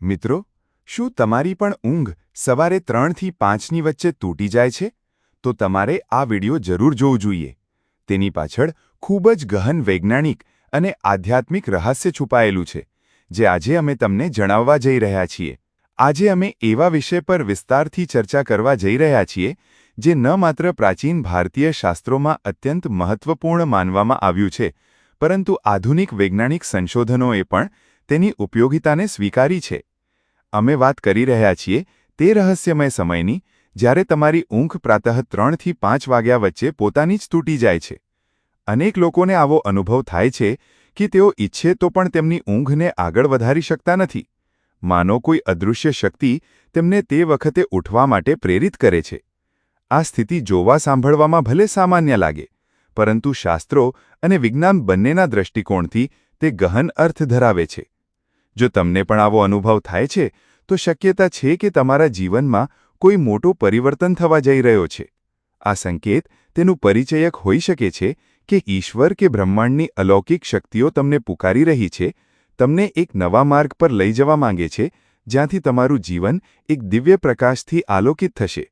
મિત્રો, શું તમારી પણ ઊંઘ સવારે ત્રણથી પાંચની વચ્ચે તૂટી જાય છે? તો તમારે આ વિડિયો જરૂર જોવું જોઈએ. તેની પાછળ ખૂબ જ ગહન વૈજ્ઞાનિક અને આધ્યાત્મિક રહસ્ય છુપાયેલું છે, જે આજે અમે તમને જણાવવા જઈ રહ્યા છીએ. આજે અમે એવા વિષય પર વિસ્તારથી ચર્ચા કરવા જઈ રહ્યા છીએ, જે ન માત્ર પ્રાચીન ભારતીય શાસ્ત્રોમાં અત્યંત મહત્વપૂર્ણ માનવામાં આવ્યું છે, પરંતુ આધુનિક વૈજ્ઞાનિક સંશોધનોએ પણ તેની ઉપયોગિતાને સ્વીકારી છે. અમે વાત કરી રહ્યા છીએ તે રહસ્યમય સમયની, જ્યારે તમારી ઊંઘ પ્રાતઃ ત્રણથી પાંચ વાગ્યા વચ્ચે પોતાની જ તૂટી જાય છે. અનેક લોકોને આવો અનુભવ થાય છે કે તેઓ ઈચ્છે તો પણ તેમની ઊંઘને આગળ વધારી શકતા નથી. માનો કોઈ અદૃશ્ય શક્તિ તેમને તે વખતે ઉઠવા માટે પ્રેરિત કરે છે. આ સ્થિતિ જોવા સાંભળવામાં ભલે સામાન્ય લાગે, પરંતુ શાસ્ત્રો અને વિજ્ઞાન બંનેના દૃષ્ટિકોણથી તે ગહન અર્થ ધરાવે છે. જો તમને પણ આવો અનુભવ થાય છે, તો શક્યતા છે કે તમારા જીવનમાં કોઈ મોટું પરિવર્તન થવા જઈ રહ્યો છે. આ સંકેત તેનું પરિચયક હોઈ શકે છે કે ઈશ્વર કે બ્રહ્માંડની અલૌકિક શક્તિઓ તમને પુકારી રહી છે, તમને એક નવા માર્ગ પર લઈ જવા માંગે છે, જ્યાંથી તમારું જીવન એક દિવ્ય પ્રકાશથી આલોકિત થશે.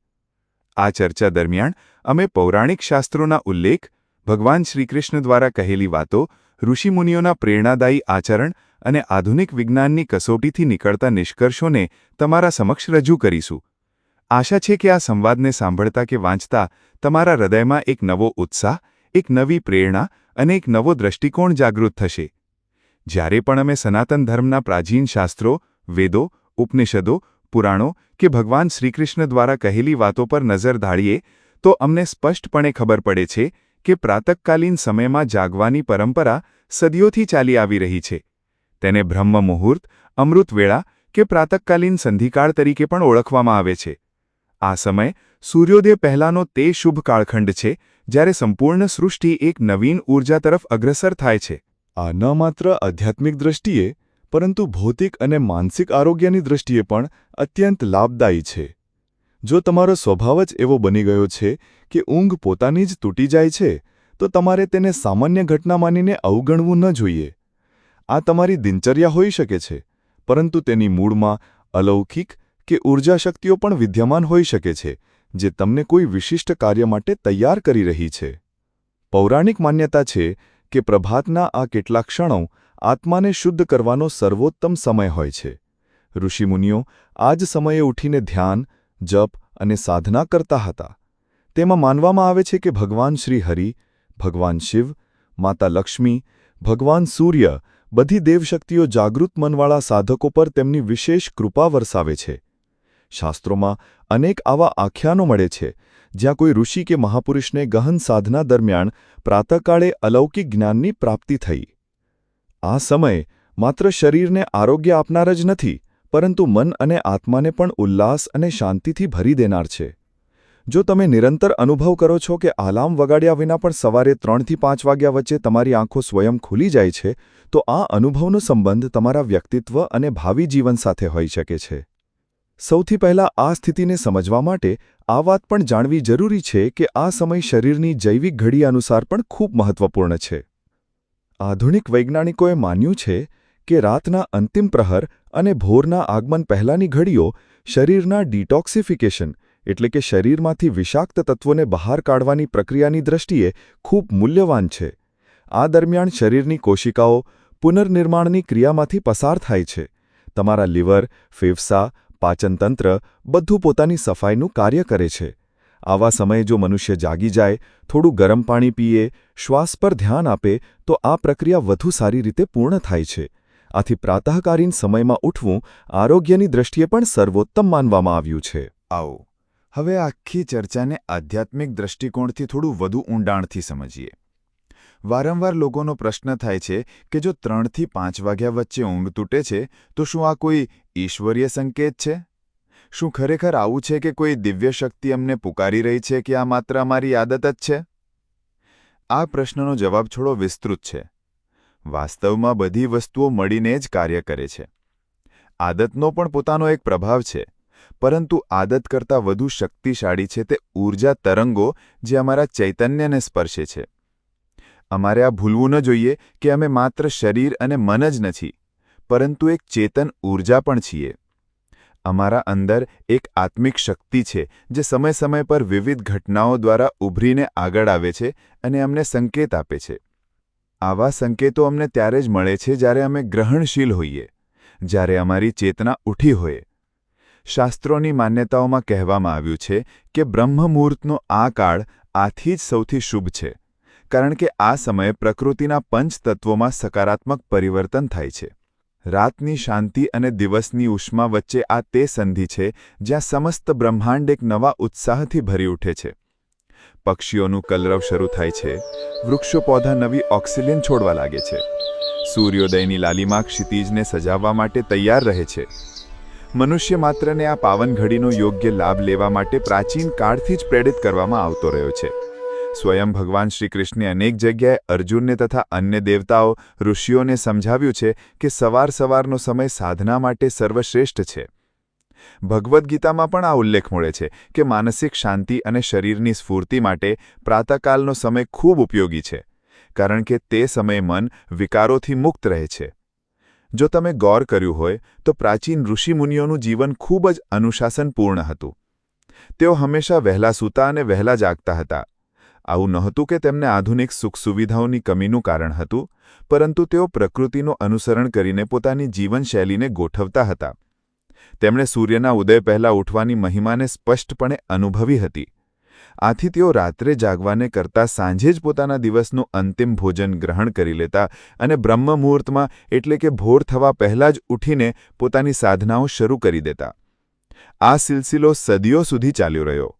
આ ચર્ચા દરમિયાન અમે પૌરાણિક શાસ્ત્રોના ઉલ્લેખ, ભગવાન શ્રીકૃષ્ણ દ્વારા કહેલી વાતો ઋષિમુનિઓના પ્રેરણાદાયી આચરણ અને આધુનિક વિજ્ઞાનની કસોટીથી નીકળતા નિષ્કર્ષોને તમારા સમક્ષ રજૂ કરીશું. આશા છે કે આ સંવાદને સાંભળતા કે વાંચતા તમારા હૃદયમાં એક નવો ઉત્સાહ, એક નવી પ્રેરણા અને એક નવો દ્રષ્ટિકોણ જાગૃત થશે. જ્યારે પણ અમે સનાતન ધર્મના પ્રાચીન શાસ્ત્રો, વેદો, ઉપનિષદો, પુરાણો કે ભગવાન શ્રીકૃષ્ણ દ્વારા કહેલી વાતો પર નજર ધાળીએ તો અમને સ્પષ્ટપણે ખબર પડે છે કે પ્રાતકાલીન સમયમાં જાગવાની પરંપરા સદીઓથી ચાલી આવી રહી છે. તેને બ્રહ્મ મુહૂર્ત, અમૃતવેળા કે પ્રાતકાલીન સંધિકાળ તરીકે પણ ઓળખવામાં આવે છે. આ સમય સૂર્યોદય પહેલાંનો તે શુભ કાળખંડ છે, જ્યારે સંપૂર્ણ સૃષ્ટિ એક નવીન ઊર્જા તરફ અગ્રસર થાય છે. આ ન માત્ર આધ્યાત્મિક દૃષ્ટિએ પરંતુ ભૌતિક અને માનસિક આરોગ્યની દૃષ્ટિએ પણ અત્યંત લાભદાયી છે. જો તમારો સ્વભાવ જ એવો બની ગયો છે કે ઊંઘ પોતાની જ તૂટી જાય છે, તો તમારે તેને સામાન્ય ઘટના માનીને અવગણવું ન જોઈએ. આ તમારી દિનચર્યા હોઈ શકે છે, પરંતુ તેની મૂળમાં અલૌકિક કે ઊર્જા શક્તિઓ પણ વિદ્યમાન હોઈ શકે છે, જે તમને કોઈ વિશિષ્ટ કાર્ય માટે તૈયાર કરી રહી છે. પૌરાણિક માન્યતા છે કે પ્રભાતના આ કેટલાક ક્ષણો આત્માને શુદ્ધ કરવાનો સર્વોત્તમ સમય હોય છે. ઋષિમુનિઓ આ જ સમયે ઉઠીને ધ્યાન જપ અને સાધના કરતા હતા. તેમાં માનવામાં આવે છે કે ભગવાન શ્રી હરિ, ભગવાન શિવ, માતા લક્ષ્મી, ભગવાન સૂર્ય બધી દેવશક્તિઓ જાગૃત મનવાળા સાધકો પર તેમની વિશેષ કૃપા વરસાવે છે. શાસ્ત્રોમાં અનેક આવા આખ્યાનો મળે છે, જ્યાં કોઈ ઋષિ કે મહાપુરુષને ગહન સાધના દરમિયાન પ્રાતકાળે અલૌકિક જ્ઞાનની પ્રાપ્તિ થઈ. આ સમય માત્ર શરીરને આરોગ્ય આપનાર જ નથી પરંતુ મન અને આત્માને પણ ઉલ્લાસ અને શાંતિથી ભરી દેનાર છે. જો તમે નિરંતર અનુભવ કરો છો કે આલામ વગાડ્યા વિના પણ સવારે ત્રણથી પાંચ વાગ્યા વચ્ચે તમારી આંખો સ્વયં ખુલી જાય છે, તો આ અનુભવનો સંબંધ તમારા વ્યક્તિત્વ અને ભાવિ જીવન સાથે હોઈ શકે છે. સૌથી પહેલાં આ સ્થિતિને સમજવા માટે આ વાત પણ જાણવી જરૂરી છે કે આ સમય શરીરની જૈવિક ઘડી અનુસાર પણ ખૂબ મહત્વપૂર્ણ છે. આધુનિક વૈજ્ઞાનિકોએ માન્યું છે કે રાતના અંતિમ પ્રહર અને ભોરના આગમન પહેલાંની ઘડીઓ શરીરના ડિટોક્સિફિકેશન, એટલે કે શરીરમાંથી વિષાક્ત તત્વોને બહાર કાઢવાની પ્રક્રિયાની દ્રષ્ટિએ ખૂબ મૂલ્યવાન છે. આ દરમિયાન શરીરની કોશિકાઓ પુનર્નિર્માણની ક્રિયામાંથી પસાર થાય છે. તમારા લીવર, ફેફસા, પાચનતંત્ર બધું પોતાની સફાઈનું કાર્ય કરે છે. આવા સમયે જો મનુષ્ય જાગી જાય, થોડું ગરમ પાણી પીએ, શ્વાસ પર ધ્યાન આપે, તો આ પ્રક્રિયા વધુ સારી રીતે પૂર્ણ થાય છે. આથી પ્રાતઃકાલીન સમયમાં ઉઠવું આરોગ્યની દ્રષ્ટિએ પણ સર્વોત્તમ માનવામાં આવ્યું છે. આવો, હવે આખી ચર્ચાને આધ્યાત્મિક દૃષ્ટિકોણથી થોડું વધુ ઊંડાણથી સમજીએ. વારંવાર લોકોનો પ્રશ્ન થાય છે કે જો ત્રણથી પાંચ વાગ્યા વચ્ચે ઊંઘ તૂટે છે, તો શું આ કોઈ ઈશ્વરીય સંકેત છે? શું ખરેખર આવું છે કે કોઈ દિવ્ય શક્તિ અમને પુકારી રહી છે કે આ માત્ર અમારી આદત જ છે? આ પ્રશ્નનો જવાબ થોડો વિસ્તૃત છે. વાસ્તવમાં બધી વસ્તુઓ મળીને જ કાર્ય કરે છે. આદતનો પણ પોતાનો એક પ્રભાવ છે, પરંતુ આદત કરતાં વધુ શક્તિશાળી છે તે ઊર્જા તરંગો જે અમારા ચૈતન્યને સ્પર્શે છે. અમારે આ ભૂલવું ન જોઈએ કે અમે માત્ર શરીર અને મન જ નથી, પરંતુ એક ચેતન ઊર્જા પણ છીએ. અમારા અંદર એક આત્મિક શક્તિ છે જે સમય સમય પર વિવિધ ઘટનાઓ દ્વારા ઉભરીને આગળ આવે છે અને અમને સંકેત આપે છે. આવા સંકેતો અમને ત્યારે જ મળે છે જ્યારે અમે ગ્રહણશીલ હોઈએ, જ્યારે અમારી ચેતના ઉઠી હોય. શાસ્ત્રોની માન્યતાઓમાં કહેવામાં આવ્યું છે કે બ્રહ્મમુહૂર્તનો આ કાળ આથી જ સૌથી શુભ છે, કારણ કે આ સમયે પ્રકૃતિના પંચતત્વોમાં સકારાત્મક પરિવર્તન થાય છે. રાતની શાંતિ અને દિવસની ઉષ્મા વચ્ચે આ તે સંધિ છે જ્યાં સમસ્ત બ્રહ્માંડ એક નવા ઉત્સાહથી ભરી ઉઠે છે. પક્ષીઓનું કલરવ શરૂ થાય છે. વૃક્ષો પૌધા નવી ઓક્સિજન છોડવા લાગે છે. સૂર્યોદયની લાલિમા ક્ષિતિજને સજાવવા માટે તૈયાર રહે છે. મનુષ્ય માત્રને આ પાવન ઘડીનો યોગ્ય લાભ લેવા માટે પ્રાચીન કાળથી જ પ્રેરિત કરવામાં આવતો રહ્યો છે. સ્વયં ભગવાન શ્રી કૃષ્ણે અનેક જગ્યાએ અર્જુનને તથા અન્ય દેવતાઓ, ઋષિઓને સમજાવ્યું છે કે સવાર સવારનો સમય સાધના માટે સર્વશ્રેષ્ઠ છે. ભગવદ્ ગીતામાં પણ આ ઉલ્લેખ મળે છે કે માનસિક શાંતિ અને શરીરની સ્ફૂર્તિ માટે પ્રાતકાલનો સમય ખૂબ ઉપયોગી છે, કારણ કે તે સમયે મન વિકારોથી મુક્ત રહે છે. જો તમે ગૌર કર્યું હોય, તો પ્રાચીન ઋષિમુનિઓનું જીવન ખૂબ જ અનુશાસનપૂર્ણ હતું. તેઓ હંમેશા વહેલા સૂતા અને વહેલા જાગતા હતા. આવું નહોતું કે તેમને આધુનિક સુખ સુવિધાઓની કમીનું કારણ હતું, પરંતુ તેઓ પ્રકૃતિનું અનુસરણ કરીને પોતાની જીવનશૈલીને ગોઠવતા હતા. તેમણે સૂર્યના ઉદય પહેલાં ઉઠવાની મહિમાને સ્પષ્ટપણે અનુભવી હતી. આથી તેઓ રાત્રે જાગવાને કરતાં સાંજે જ પોતાના દિવસનું અંતિમ ભોજન ગ્રહણ કરી લેતા અને બ્રહ્મ મુહૂર્તમાં એટલે કે ભોર થવા પહેલાં જ ઉઠીને પોતાની સાધનાઓ શરૂ કરી દેતા. આ સિલસિલો સદીઓ સુધી ચાલ્યો રહ્યો.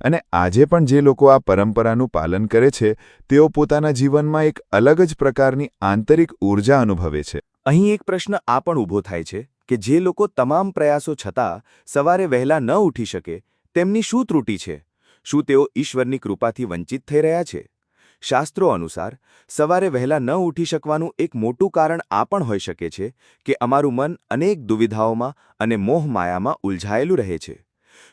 અને આજે પણ જે લોકો આ પરંપરાનું પાલન કરે છે, તેઓ પોતાના જીવનમાં એક અલગ જ પ્રકારની આંતરિક ઊર્જા અનુભવે છે. અહીં એક પ્રશ્ન આ પણ ઊભો થાય છે. કે જે લોકો તમામ પ્રયાસો છતાં સવારે વહેલા ન ઉઠી શકે, તેમની શું ત્રુટિ છે? શું તેઓ ઈશ્વરની કૃપાથી વંચિત થઈ રહ્યા છે? શાસ્ત્રો અનુસાર, સવારે વહેલા ન ઉઠી શકવાનું એક મોટું કારણ આ પણ હોઈ શકે છે કે અમારું મન અનેક દુવિધાઓમાં અને મોહ માયામાં ઉલઝાયેલું રહે છે.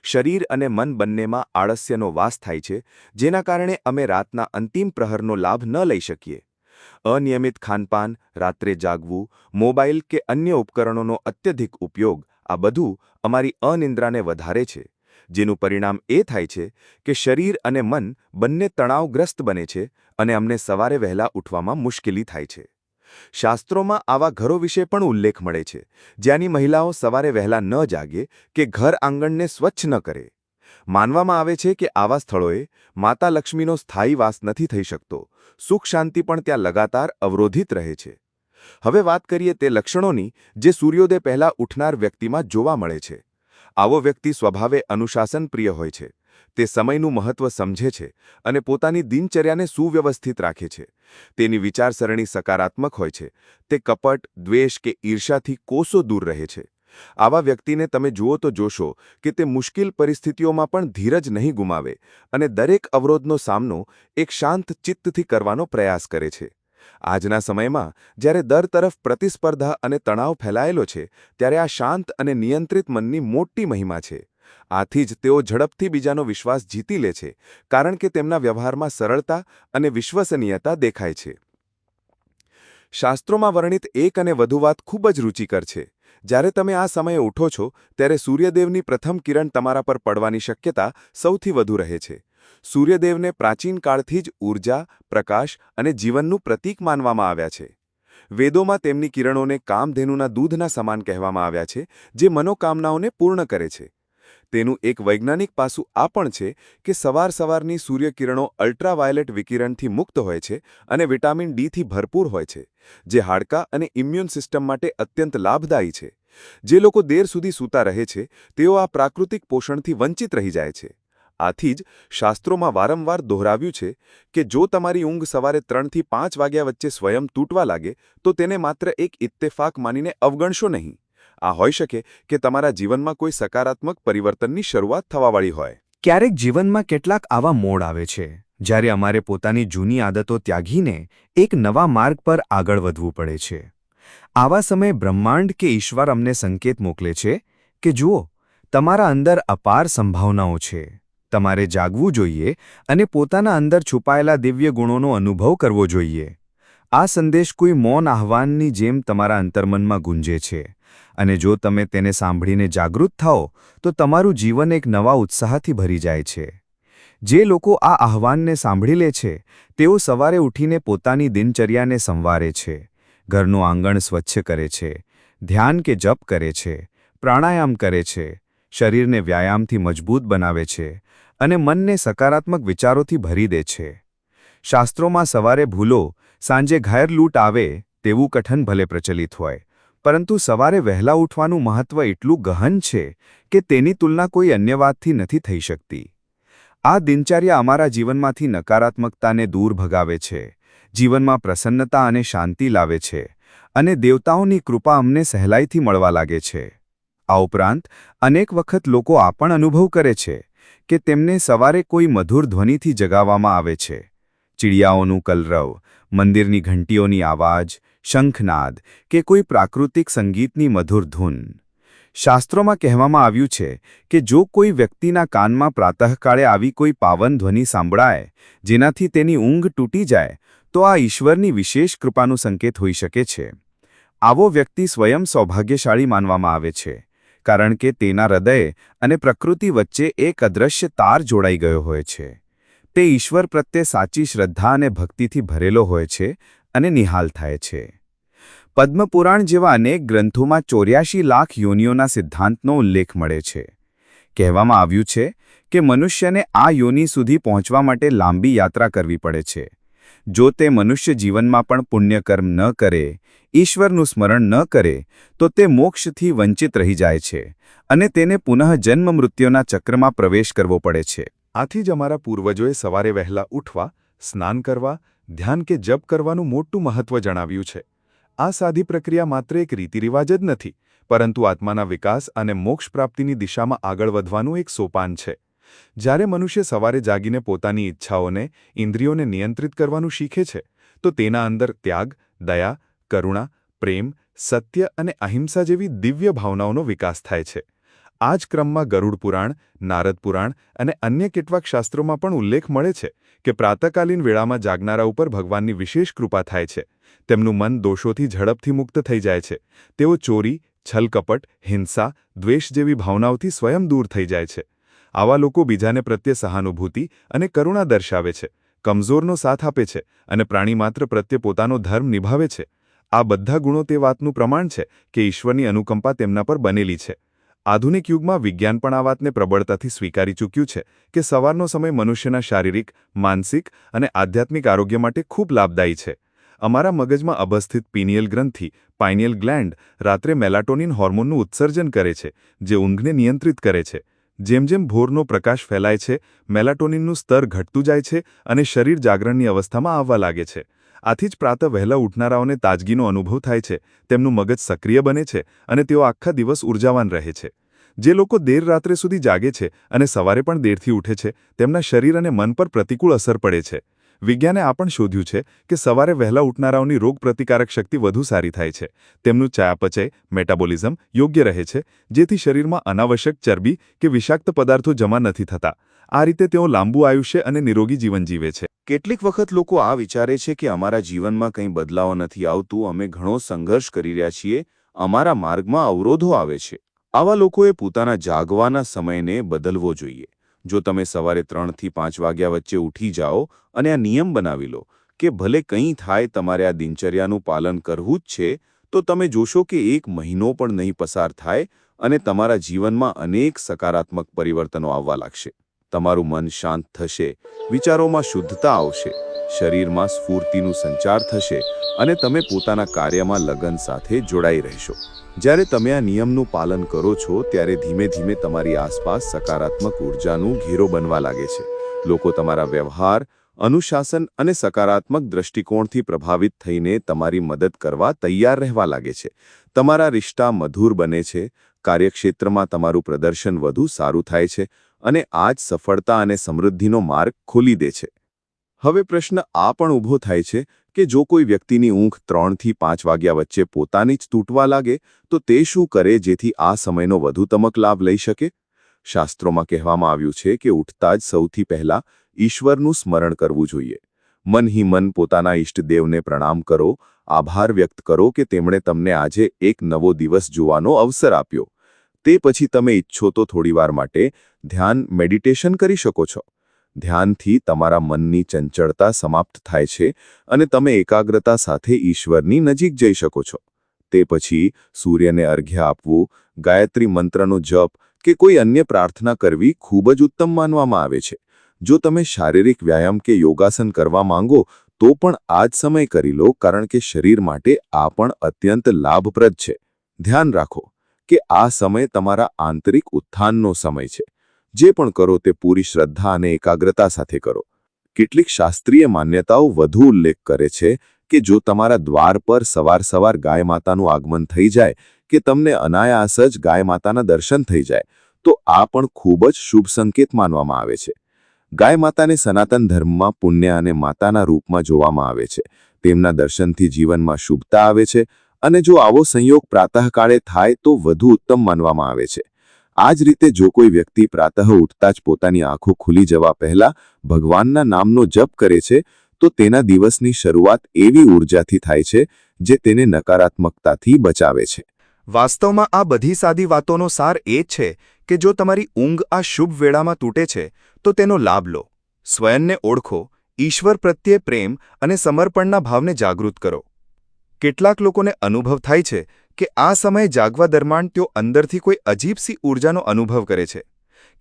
શરીર અને મન બંનેમાં આળસ્યનો વાસ થાય છે, જેના કારણે અમે રાતના અંતિમ પ્રહરનો લાભ ન લઈ શકીએ. અનિયમિત ખાનપાન, રાત્રે જાગવું મોબાઈલ કે અન્ય ઉપકરણોનો અત્યધિક ઉપયોગ, આ બધું અમારી અનિંદ્રાને વધારે છે. જેનું પરિણામ એ થાય છે કે શરીર અને મન બંને તણાવગ્રસ્ત બને છે અને અમને સવારે વહેલા ઉઠવામાં મુશ્કેલી થાય છે. શાસ્ત્રોમાં આવા ઘરો વિશે પણ ઉલ્લેખ મળે છે. જ્યાંની મહિલાઓ સવારે વહેલા ન જાગે કે ઘર આંગણને સ્વચ્છ ન કરે. માનવામાં આવે છે કે આવા સ્થળોએ માતા લક્ષ્મીનો સ્થાયી વાસ નથી થઈ શકતો. સુખ શાંતિ પણ ત્યાં લગાતાર અવરોધિત રહે છે. હવે વાત કરીએ તે લક્ષણોની જે સૂર્યોદય પહેલાં ઉઠનાર વ્યક્તિમાં જોવા મળે છે. આવો વ્યક્તિ સ્વભાવે અનુશાસનપ્રિય હોય છે. તે સમયનું મહત્વ સમજે છે અને પોતાની દિનચર્યાને સુવ્યવસ્થિત રાખે છે. તેની વિચારસરણી સકારાત્મક હોય છે. તે કપટ, દ્વેષ કે ઈર્ષાથી કોસો દૂર રહે છે. આવા વ્યક્તિને તમે જુઓ તો જોશો કે તે મુશ્કેલ પરિસ્થિતિઓમાં પણ ધીરજ નહીં ગુમાવે અને દરેક અવરોધનો સામનો એક શાંત ચિત્તથી કરવાનો પ્રયાસ કરે છે. આજના સમયમાં, જ્યારે દર તરફ પ્રતિસ્પર્ધા અને તણાવ ફેલાયેલો છે, ત્યારે આ શાંત અને નિયંત્રિત મનની મોટી મહિમા છે. આથી જ તેઓ ઝડપથી બીજાનો વિશ્વાસ જીતી લે છે, કારણ કે તેમના વ્યવહારમાં સરળતા અને વિશ્વસનીયતા દેખાય છે. શાસ્ત્રોમાં વર્ણિત એક અને વધુ વાત ખૂબ જ રુચિકર છે. જ્યારે તમે આ સમયે ઉઠો છો, ત્યારે સૂર્યદેવની પ્રથમ કિરણ તમારા પર પડવાની શક્યતા સૌથી વધુ રહે છે. સૂર્યદેવને પ્રાચીન કાળથી જ ઊર્જા પ્રકાશ અને જીવનનું પ્રતીક માનવામાં આવ્યા છે. વેદોમાં તેમની કિરણોને કામધેનુના દૂધના સમાન કહેવામાં આવ્યા છે, જે મનોકામનાઓને પૂર્ણ કરે છે. તેનું એક વૈજ્ઞાનિક પાસું આ પણ છે કે સવાર સવારની સૂર્યકિરણો અલ્ટ્રાવાયોલેટ વિકિરણથી મુક્ત હોય છે અને વિટામિન ડીથી ભરપૂર હોય છે, જે હાડકાં અને ઇમ્યુન સિસ્ટમ માટે અત્યંત લાભદાયી છે. જે લોકો દેર સુધી સૂતા રહે છે, તેઓ આ પ્રાકૃતિક પોષણથી વંચિત રહી જાય છે. આથી જ શાસ્ત્રોમાં વારંવાર દોહરાવ્યું છે કે જો તમારી ઊંઘ સવારે ત્રણથી પાંચ વાગ્યા વચ્ચે સ્વયં તૂટવા લાગે, તો તેને માત્ર એક ઇત્તેફાક માનીને અવગણશો નહીં. આ હોઈ શકે કે તમારા જીવનમાં કોઈ સકારાત્મક પરિવર્તનની શરૂઆત થવાવાળી હોય. ક્યારેક જીવનમાં કેટલાક આવા મોડ આવે છે, જ્યારે અમારે પોતાની જૂની આદતો ત્યાગીને એક નવા માર્ગ પર આગળ વધવું પડે છે. આવા સમયે બ્રહ્માંડ કે ઈશ્વર અમને સંકેત મોકલે છે કે, જુઓ, તમારા અંદર અપાર સંભાવનાઓ છે. તમારે જાગવું જોઈએ અને પોતાના અંદર છુપાયેલા દિવ્ય ગુણોનો અનુભવ કરવો જોઈએ. આ સંદેશ કોઈ મૌન આહ્વાનની જેમ તમારા અંતર્મનમાં ગુંજે છે. અને જો તમે તેને સાંભળીને જાગૃત થાઓ, તો તમારું જીવન એક નવા ઉત્સાહથી ભરી જાય છે. જે લોકો આ આહ્વાનને સાંભળી લે છે, તેઓ સવારે ઉઠીને પોતાની દિનચર્યાને સંવારે છે, ઘરનું આંગણ સ્વચ્છ કરે છે, ધ્યાન કે જપ કરે છે, પ્રાણાયામ કરે છે, શરીરને વ્યાયામથી મજબૂત બનાવે છે, અને મનને સકારાત્મક વિચારોથી ભરી દે છે. શાસ્ત્રોમાં સવારે ભૂલો સાંજે ઘાયર લૂંટ આવે તેવું કઠન ભલે પ્રચલિત હોય, પરંતુ સવારે વહેલા ઉઠવાનું મહત્વ એટલું ગહન છે કે તેની તુલના કોઈ અન્ય વાતથી નથી થઈ શકતી. આ દિનચર્યા અમારા જીવનમાંથી નકારાત્મકતાને દૂર ભગાવે છે, જીવનમાં પ્રસન્નતા અને શાંતિ લાવે છે, અને દેવતાઓની કૃપા અમને સહેલાઈથી મળવા લાગે છે. આ ઉપરાંત, અનેક વખત લોકો આ પણ અનુભવ કરે છે કે તેમને સવારે કોઈ મધુર ધ્વનિથી જગાવવામાં આવે છે. ચિડિયાઓનું કલરવ, મંદિરની ઘંટીઓની આવાજ, શંખનાદ કે કોઈ પ્રાકૃતિક સંગીતની મધુર ધૂન. શાસ્ત્રોમાં કહેવામાં આવ્યું છે કે જો કોઈ વ્યક્તિના કાનમાં પ્રાતઃકાળે આવી કોઈ પાવન ધ્વનિ સાંભળાય, જેનાથી તેની ઊંઘ તૂટી જાય, તો આ ઈશ્વરની વિશેષ કૃપાનું સંકેત હોઈ શકે છે. આવો વ્યક્તિ સ્વયં સૌભાગ્યશાળી માનવામાં આવે છે, કારણ કે તેના હૃદય અને પ્રકૃતિ વચ્ચે એક અદૃશ્ય તાર જોડાઈ ગયો હોય છે. તે ઈશ્વર પ્રત્યે સાચી શ્રદ્ધા અને ભક્તિથી ભરેલો હોય છે અને નિહાલ થાય છે. પદ્મપુરાણ જેવા અનેક ગ્રંથોમાં ચોર્યાશી લાખ યોનિઓના સિદ્ધાંતનો ઉલ્લેખ મળે છે. કહેવામાં આવ્યું છે કે મનુષ્યને આ યોનિ સુધી પહોંચવા માટે લાંબી યાત્રા કરવી પડે છે. જો તે મનુષ્ય જીવનમાં પણ પુણ્યકર્મ ન કરે, ઈશ્વરનું સ્મરણ ન કરે, તો તે મોક્ષથી વંચિત રહી જાય છે અને તેને પુનઃ જન્મ મૃત્યુના ચક્રમાં પ્રવેશ કરવો પડે છે. આથી જ અમારા પૂર્વજોએ સવારે વહેલા ઉઠવા, સ્નાન કરવા, ધ્યાન કે જપ કરવાનું મોટું મહત્વ જણાવ્યું છે. આ સાદી પ્રક્રિયા માત્ર એક રીતિરિવાજ જ નથી, પરંતુ આત્માના વિકાસ અને મોક્ષ પ્રાપ્તિની દિશામાં આગળ વધવાનું એક સોપાન છે. જ્યારે મનુષ્ય સવારે જાગીને પોતાની ઈચ્છાઓને, ઇન્દ્રિયોને નિયંત્રિત કરવાનું શીખે છે, તો તેના અંદર ત્યાગ, દયા, કરુણા, પ્રેમ, સત્ય અને અહિંસા જેવી દિવ્ય ભાવનાઓનો વિકાસ થાય છે. આ જ ક્રમમાં ગરુડ પુરાણ, નારદ પુરાણ અને અન્ય કેટલાક શાસ્ત્રોમાં પણ ઉલ્લેખ મળે છે કે પ્રાતકાલીન વેળામાં જાગનારા ઉપર ભગવાનની વિશેષ કૃપા થાય છે. તેમનું મન દોષોથી ઝડપથી મુક્ત થઈ જાય છે. તેઓ ચોરી છલકપટ હિંસા, દ્વેષ જેવી ભાવનાઓથી સ્વયં દૂર થઈ જાય છે. આવા લોકો બીજાને પ્રત્યે સહાનુભૂતિ અને કરુણા દર્શાવે છે, કમજોરનો સાથ આપે છે અને પ્રાણીમાત્ર પ્રત્યે પોતાનો ધર્મ નિભાવે છે. આ બધા ગુણો તે વાતનું પ્રમાણ છે કે ઈશ્વરની અનુકંપા તેમના પર બનેલી છે. આધુનિક યુગમાં વિજ્ઞાન પણ આ વાતને પ્રબળતાથી સ્વીકારી ચૂક્યું છે કે સવારનો સમય મનુષ્યના શારીરિક, માનસિક અને આધ્યાત્મિક આરોગ્ય માટે ખૂબ લાભદાયી છે. અમારા મગજમાં અભસ્થિત પિનિયલ ગ્રંથિ, પાઇનિયલ ગ્લેન્ડ, રાત્રે મેલાટોનિન હોર્મોનનું ઉત્સર્જન કરે છે, જે ઊંઘને નિયંત્રિત કરે છે. જેમ જેમ ભોરનો પ્રકાશ ફેલાય છે, મેલાટોનિનનું સ્તર ઘટતું જાય છે અને શરીર જાગરણની અવસ્થામાં આવવા લાગે છે. આથી જ પ્રાતઃ વહેલા ઉઠનારાઓને તાજગીનો અનુભવ થાય છે, તેમનું મગજ સક્રિય બને છે અને તેઓ આખા દિવસ ઉર્જાવાન રહે છે. જે લોકો દેર રાત્રે સુધી જાગે છે અને સવારે પણ દેરથી ઉઠે છે, તેમના શરીર અને મન પર પ્રતિકૂળ અસર પડે છે. વિજ્ઞાને આ પણ શોધ્યું છે કે સવારે વહેલા ઉઠનારાઓની રોગપ્રતિકારક શક્તિ વધુ સારી થાય છે. તેમનું ચયાપચય, મેટાબોલિઝમ યોગ્ય રહે છે, જેથી શરીરમાં અનાવશ્યક ચરબી કે વિષાક્ત પદાર્થો જમા નથી થતા. આ રીતે તેઓ લાંબુ આયુષ્ય અને નિરોગી જીવન જીવે છે. કેટલીક વખત લોકો આ વિચારે છે કે અમારા જીવનમાં કંઈ બદલાવ નથી આવતું, અમે ઘણો સંઘર્ષ કરી રહ્યા છીએ, અમારા માર્ગમાં અવરોધો આવે છે. આવા લોકોએ પોતાના જાગવાના સમયને બદલવો જોઈએ. જો તમે સવારે ત્રણથી પાંચ વાગ્યા વચ્ચે ઉઠી જાઓ અને આ નિયમ બનાવી લો કે ભલે કંઈ થાય તમારે આ દિનચર્યાનું પાલન કરવું જ છે, તો તમે જોશો કે એક મહિનો પણ નહીં પસાર થાય અને તમારા જીવનમાં અનેક સકારાત્મક પરિવર્તનો આવવા લાગશે. તમારું મન શાંત થશે, વિચારોમાં શુદ્ધતા આવશે, શરીરમાં સ્ફૂર્તિનું સંચાર થશે અને તમે પોતાના કાર્યમાં લગન સાથે જોડાઈ રહેશો. જ્યારે તમે આ નિયમનું પાલન કરો છો, ત્યારે ધીમે ધીમે તમારી આસપાસ સકારાત્મક ઉર્જાનું ઘેરો બનવા લાગે છે. લોકો તમારા વ્યવહાર, અનુશાસન અને સકારાત્મક દૃષ્ટિકોણથી પ્રભાવિત થઈને તમારી મદદ કરવા તૈયાર રહેવા લાગે છે. તમારા રિશ્તા મધુર બને છે, કાર્યક્ષેત્રમાં તમારું પ્રદર્શન વધુ સારું થાય છે અને આ જ સફળતા અને સમૃદ્ધિનો માર્ગ ખોલી દે છે. હવે પ્રશ્ન આ પણ ઊભો થાય છે કે જો કોઈ વ્યક્તિની ઊંઘ ત્રણથી પાંચ વાગ્યા વચ્ચે પોતાની જ તૂટવા લાગે, તો તે શું કરે જેથી આ સમયનો વધુ તમક લાભ લઈ શકે? શાસ્ત્રોમાં કહેવામાં આવ્યું છે કે ઉઠતા જ સૌથી પહેલા ઈશ્વરનું સ્મરણ કરવું જોઈએ. મન હી મન પોતાના ઈષ્ટદેવને પ્રણામ કરો, આભાર વ્યક્ત કરો કે તેમણે તમને આજે એક નવો દિવસ જોવાનો અવસર આપ્યો. તે પછી તમે ઈચ્છો તો થોડીવાર માટે ધ્યાન મેડિટેશન કરી શકો છો. ધ્યાનથી તમારા મનની ચંચળતા સમાપ્ત થાય છે અને તમે એકાગ્રતા સાથે ઈશ્વરની નજીક જઈ શકો છો. તે પછી સૂર્યને અર્ઘ્ય આપવું, ગાયત્રી મંત્રનો જપ કે કોઈ અન્ય પ્રાર્થના કરવી ખૂબ જ ઉત્તમ માનવામાં આવે છે. જો તમે શારીરિક વ્યાયામ કે યોગાસન કરવા માંગો, તો પણ આ જ સમય કરી લો કારણ કે શરીર માટે આ પણ અત્યંત લાભપ્રદ છે. ધ્યાન રાખો. કે આ સમય તમારા આંતરિક ઉત્થાનનો સમય છે. જે પણ કરો તે પૂરી શ્રદ્ધા અને એકાગ્રતા સાથે કરો. કેટલીક શાસ્ત્રીય માન્યતાઓ વધુ ઉલ્લેખ કરે છે કે જો તમારા દ્વાર પર સવાર સવાર ગાય માતાનું આગમન થઈ જાય, કે તમને અનાયાસ જ ગાય માતાના દર્શન થઈ જાય, તો આ પણ ખૂબ જ શુભ સંકેત માનવામાં આવે છે. ગાય માતાને સનાતન ધર્મમાં પુણ્ય અને માતાના રૂપમાં જોવામાં આવે છે. તેમના દર્શનથી જીવનમાં શુભતા આવે છે અને જો આવો સંયોગ પ્રાતઃકાળે થાય તો વધુ ઉત્તમ માનવામાં આવે છે. આ જ રીતે જો કોઈ વ્યક્તિ પ્રાતઃ ઉઠતા જ પોતાની આંખો ખુલી જવા પહેલા ભગવાનના નામનો જપ કરે છે, તો તેના દિવસની શરૂઆત એવી ઊર્જાથી થાય છે, જે તેને નકારાત્મકતાથી બચાવે છે. વાસ્તવમાં આ બધી સાદી વાતોનો સાર એ છે કે જો તમારી ઊંઘ આ શુભ વેળામાં તૂટે છે, તો તેનો લાભ લો. સ્વયંને ઓળખો, ઈશ્વર પ્રત્યે પ્રેમ અને સમર્પણના ભાવને જાગૃત કરો. કેટલાક લોકોને અનુભવ થાય છે કે આ સમયે જાગવા દરમિયાન તેઓ અંદરથી કોઈ અજીબસી ઊર્જાનો અનુભવ કરે છે.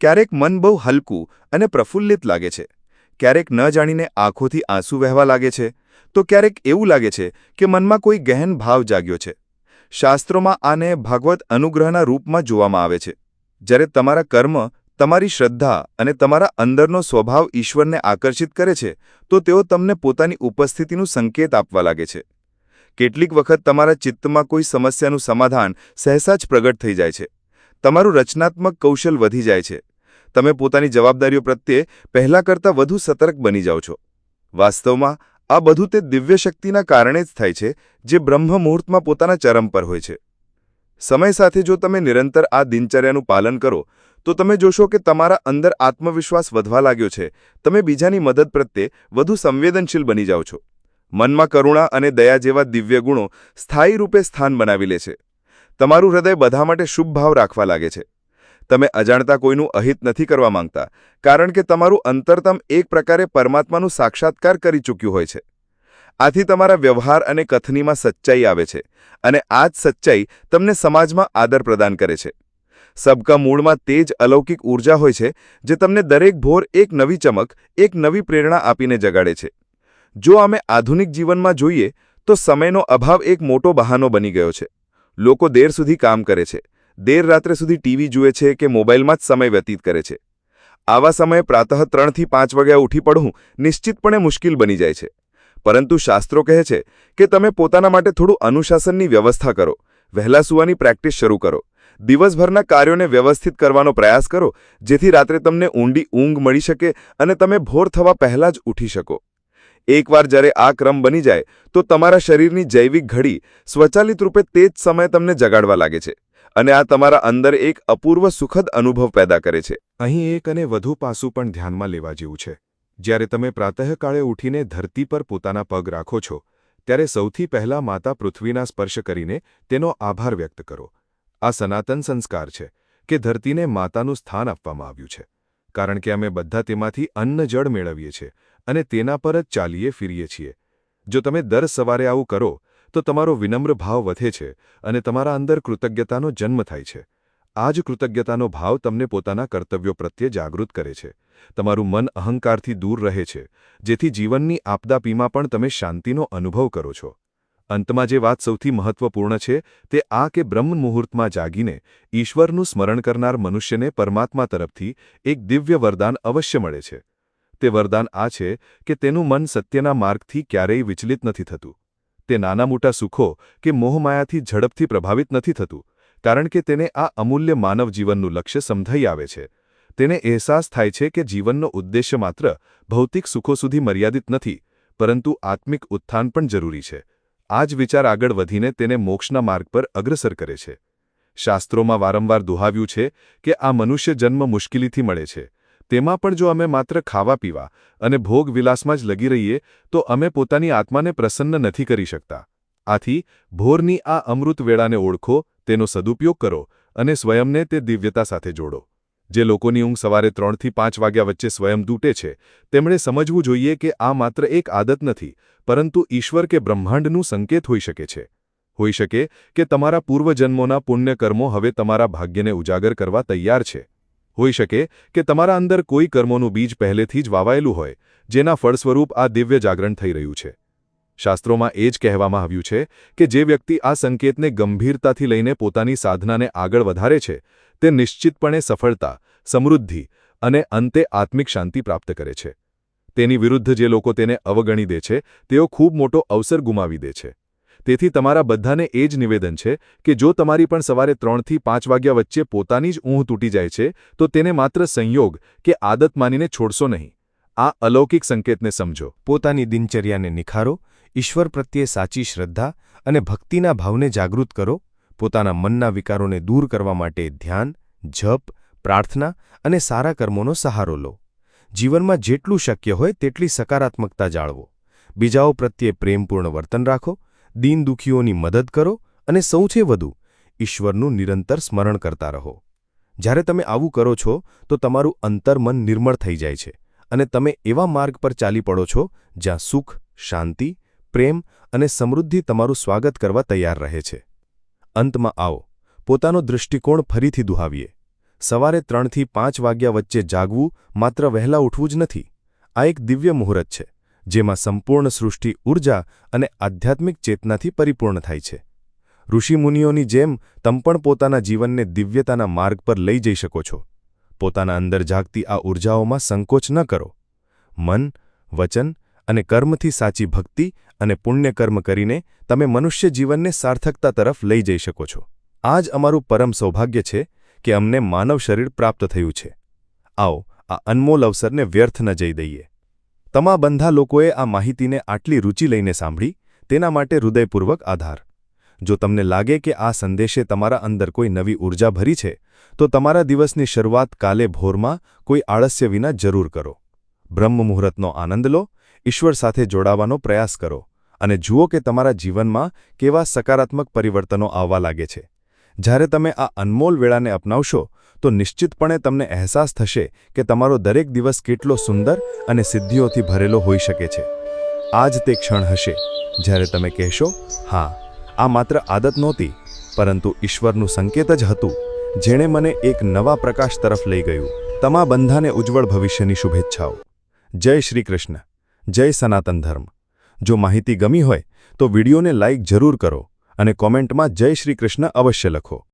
ક્યારેક મન બહુ હલકું અને પ્રફુલ્લિત લાગે છે. ક્યારેક ન જાણીને આંખોથી આંસુ વહેવા લાગે છે. તો ક્યારેક એવું લાગે છે કે મનમાં કોઈ ગહેન ભાવ જાગ્યો છે. શાસ્ત્રોમાં આને ભાગવત અનુગ્રહના રૂપમાં જોવામાં આવે છે. જ્યારે તમારા કર્મ, તમારી શ્રદ્ધા અને તમારા અંદરનો સ્વભાવ ઈશ્વરને આકર્ષિત કરે છે, તો તેઓ તમને પોતાની ઉપસ્થિતિનું સંકેત આપવા લાગે છે. કેટલીક વખત તમારા ચિત્તમાં કોઈ સમસ્યાનું સમાધાન સહેસા જ પ્રગટ થઈ જાય છે. તમારું રચનાત્મક કૌશલ વધી જાય છે. તમે પોતાની જવાબદારીઓ પ્રત્યે પહેલાં કરતાં વધુ સતર્ક બની જાઓ છો. વાસ્તવમાં, આ બધું તે દિવ્ય શક્તિના કારણે જ થાય છે, જે બ્રહ્મ મુહૂર્તમાં પોતાના ચરમ પર હોય છે. સમય સાથે જો તમે નિરંતર આ દિનચર્યાનું પાલન કરો, તો તમે જોશો કે તમારા અંદર આત્મવિશ્વાસ વધવા લાગ્યો છે. તમે બીજાની મદદ પ્રત્યે વધુ સંવેદનશીલ બની જાઓ છો. મનમાં કરુણા અને દયા જેવા દિવ્ય ગુણો સ્થાયી રૂપે સ્થાન બનાવી લે છે. તમારું હૃદય બધા માટે શુભ ભાવ રાખવા લાગે છે. તમે અજાણતા કોઈનું અહિત નથી કરવા માંગતા, કારણ કે તમારું અંતરતમ એક પ્રકારે પરમાત્માનું સાક્ષાત્કાર કરી ચૂક્યું હોય છે. આથી તમારા વ્યવહાર અને કથનીમાં સચ્ચાઈ આવે છે અને આ જ સચ્ચાઈ તમને સમાજમાં આદર પ્રદાન કરે છે. સબકા મૂળમાં તે જ અલૌકિક ઊર્જા હોય છે જે તમને દરેક ભોર એક નવી ચમક, એક નવી પ્રેરણા આપીને જગાડે છે. જો અમે આધુનિક જીવનમાં જોઈએ, તો સમયનો અભાવ એક મોટો બહાનો બની ગયો છે. લોકો દેર સુધી કામ કરે છે. દેર રાત્રે સુધી ટીવી જુએ છે કે મોબાઈલમાં જ સમય વ્યતીત કરે છે. આવા સમયે પ્રાતઃ ત્રણથી પાંચ વાગ્યા ઉઠી પડવું નિશ્ચિતપણે મુશ્કેલ બની જાય છે. પરંતુ શાસ્ત્રો કહે છે કે તમે પોતાના માટે થોડું અનુશાસનની વ્યવસ્થા કરો. વહેલા સુવાની પ્રેક્ટિસ શરૂ કરો. દિવસભરના કાર્યોને વ્યવસ્થિત કરવાનો પ્રયાસ કરો, જેથી રાત્રે તમને ઊંડી ઊંઘ મળી શકે અને તમે ભોર થવા પહેલાં જ ઉઠી શકો. એકવાર જ્યારે આ ક્રમ બની જાય, તો તમારા શરીરની જૈવિક ઘડી સ્વચાલિત રૂપે તે જ સમયે તમને જગાડવા લાગે છે અને આ તમારા અંદર એક અપૂર્વ સુખદ અનુભવ પેદા કરે છે. અહીં એક અને વધુ પાસું પણ ધ્યાનમાં લેવા જેવું છે. જ્યારે તમે પ્રાતઃકાળે ઉઠીને ધરતી પર પોતાના પગ રાખો છો, ત્યારે સૌથી પહેલા માતા પૃથ્વીના સ્પર્શ કરીને તેનો આભાર વ્યક્ત કરો. આ સનાતન સંસ્કાર છે કે ધરતીને માતાનું સ્થાન આપવામાં આવ્યું છે. કારણ કે અમે બધા તેમાંથી અન્ન જળ મેળવીએ છીએ. અને તેના પર જ ચાલીએ ફીરીએ છીએ. જો તમે દર સવારે આવું કરો, તો તમારો વિનમ્ર ભાવ વધે છે અને તમારા અંદર કૃતજ્ઞતાનો જન્મ થાય છે. આ જ કૃતજ્ઞતાનો ભાવ તમને પોતાના કર્તવ્યો પ્રત્યે જાગૃત કરે છે. તમારું મન અહંકારથી દૂર રહે છે, જેથી જીવનની આપદાપીમાં પણ તમે શાંતિનો અનુભવ કરો છો. અંતમાં જે વાત સૌથી મહત્વપૂર્ણ છે, તે આ કે બ્રહ્મ મુહૂર્તમાં જાગીને ઈશ્વરનું સ્મરણ કરનાર મનુષ્યને પરમાત્મા તરફથી એક દિવ્ય વરદાન અવશ્ય મળે છે. તે વરદાન આ છે કે તેનું મન સત્યના માર્ગથી ક્યારેય વિચલિત નથી થતું. તે નાના મોટા સુખો કે મોહમાયાથી ઝડપથી પ્રભાવિત નથી થતું, કારણ કે તેને આ અમૂલ્ય માનવ જીવનનું લક્ષ્ય સમજાઈ આવે છે. તેને અહેસાસ થાય છે કે જીવનનો ઉદ્દેશ્ય માત્ર ભૌતિક સુખો સુધી મર્યાદિત નથી, પરંતુ આત્મિક ઉત્થાન પણ જરૂરી છે. આ જ વિચાર આગળ વધીને તેને મોક્ષના માર્ગ પર અગ્રસર કરે છે. શાસ્ત્રોમાં વારંવાર દુહાવ્યું છે કે આ મનુષ્ય જન્મ મુશ્કેલીથી મળે છે. તેમાં પણ જો અમે માત્ર ખાવા પીવા અને ભોગ વિલાસમાં જ લગી રહીએ, તો અમે પોતાની આત્માને પ્રસન્ન નથી કરી શકતા. આથી, ભોરની આ અમૃત વેળાને ઓળખો, તેનો સદુપયોગ કરો અને સ્વયંને તે દિવ્યતા સાથે જોડો. જે લોકોની ઊંઘ સવારે ત્રણથી પાંચ વાગ્યા વચ્ચે સ્વયં તૂટે છે, તેમણે સમજવું જોઈએ કે આ માત્ર એક આદત નથી, પરંતુ ઈશ્વર કે બ્રહ્માંડનું સંકેત હોઈ શકે છે. હોઈ શકે કે તમારા પૂર્વજન્મોના પુણ્યકર્મો હવે તમારા ભાગ્યને ઉજાગર કરવા તૈયાર છે. હોઈ શકે કે તમારા અંદર કોઈ કર્મોનું બીજ પહેલેથી જ વાવાયેલું હોય, જેના ફળ સ્વરૂપ આ દિવ્ય જાગરણ થઈ રહ્યું છે. શાસ્ત્રોમાં એ જ કહેવામાં આવ્યું છે કે જે વ્યક્તિ આ સંકેતને ગંભીરતાથી લઈને પોતાની સાધનાને આગળ વધારે છે, તે નિશ્ચિતપણે સફળતા, સમૃદ્ધિ અને અંતે આત્મિક શાંતિ પ્રાપ્ત કરે છે. તેની વિરુદ્ધ જે લોકો તેને અવગણી દે છે, તેઓ ખૂબ મોટો અવસર ગુમાવી દે છે. તેથી તમારા બધાને એ જ નિવેદન છે કે જો તમારી પણ સવારે ત્રણથી પાંચ વાગ્યા વચ્ચે પોતાની જ ઊંઘ તૂટી જાય છે, તો તેને માત્ર સંયોગ કે આદત માનીને છોડશો નહીં. આ અલૌકિક સંકેતને સમજો. પોતાની દિનચર્યાને નિખારો, ઈશ્વર પ્રત્યે સાચી શ્રદ્ધા અને ભક્તિના ભાવને જાગૃત કરો. પોતાના મનના વિકારોને દૂર કરવા માટે ધ્યાન, જપ, પ્રાર્થના અને સારા કર્મોનો સહારો લો. જીવનમાં જેટલું શક્ય હોય તેટલી સકારાત્મકતા જાળવો. બીજાઓ પ્રત્યે પ્રેમપૂર્ણ વર્તન રાખો દીન દુખીઓની મદદ કરો અને સૌથી વધુ ઈશ્વરનું નિરંતર સ્મરણ કરતા રહો. જ્યારે તમે આવું કરો છો, તો તમારું અંતર્મન નિર્મળ થઈ જાય છે અને તમે એવા માર્ગ પર ચાલી પડો છો, જ્યાં સુખ, શાંતિ, પ્રેમ અને સમૃદ્ધિ તમારું સ્વાગત કરવા તૈયાર રહે છે. અંતમાં આવો, પોતાનો દૃષ્ટિકોણ ફરીથી દુહાવીએ. સવારે ત્રણથી પાંચ વાગ્યા વચ્ચે જાગવું માત્ર વહેલા ઉઠવું જ નથી, આ એક દિવ્ય મુહૂર્ત છે. જેમાં સંપૂર્ણ સૃષ્ટિ ઊર્જા અને આધ્યાત્મિક ચેતનાથી પરિપૂર્ણ થાય છે. ઋષિમુનિઓની જેમ, તમ પણ પોતાના જીવનને દિવ્યતાના માર્ગ પર લઈ જઈ શકો છો. પોતાના અંદર જાગતી આ ઊર્જાઓમાં સંકોચ ન કરો. મન, વચન અને કર્મથી સાચી ભક્તિ અને પુણ્યકર્મ કરીને તમે મનુષ્ય જીવનને સાર્થકતા તરફ લઈ જઈ શકો છો. આ જ અમારું પરમ સૌભાગ્ય છે કે અમને માનવ શરીર પ્રાપ્ત થયું છે. આવો, આ અનમોલ અવસરને વ્યર્થ ન જઈ દઈએ. તમા બંધા લોકોએ આ માહિતીને આટલી રૂચિ લઈને સાંભળી, તેના માટે હૃદયપૂર્વક આધાર જો તમને લાગે કે આ સંદેશે તમારા અંદર કોઈ નવી ઊર્જા ભરી છે, તો તમારા દિવસની શરૂઆત કાલે ભોરમાં કોઈ આળસ્ય વિના જરૂર કરો. બ્રહ્મ મુહૂર્તનો આનંદ લો, ઈશ્વર સાથે જોડાવાનો પ્રયાસ કરો, અને જુઓ કે તમારા જીવનમાં કેવા સકારાત્મક પરિવર્તનો આવવા લાગે છે. જ્યારે તમે આ અનમોલ વેળાને અપનાવશો તો નિશ્ચિતપણે તમને અહેસાસ થશે કે તમારો દરેક દિવસ કેટલો સુંદર અને સિદ્ધિઓથી ભરેલો હોઈ શકે છે. આ જ તે ક્ષણ હશે જ્યારે તમે કહેશો, હા, આ માત્ર આદત નહોતી, પરંતુ ઈશ્વરનું સંકેત જ હતું, જેણે મને એક નવા પ્રકાશ તરફ લઈ ગયું. તમા બંધાને ઉજ્જવળ ભવિષ્યની શુભેચ્છાઓ. જય શ્રી કૃષ્ણ. જય સનાતન ધર્મ. જો માહિતી ગમી હોય, તો વિડીયોને લાઇક જરૂર કરો અને કોમેન્ટમાં જય શ્રી કૃષ્ણ અવશ્ય લખો.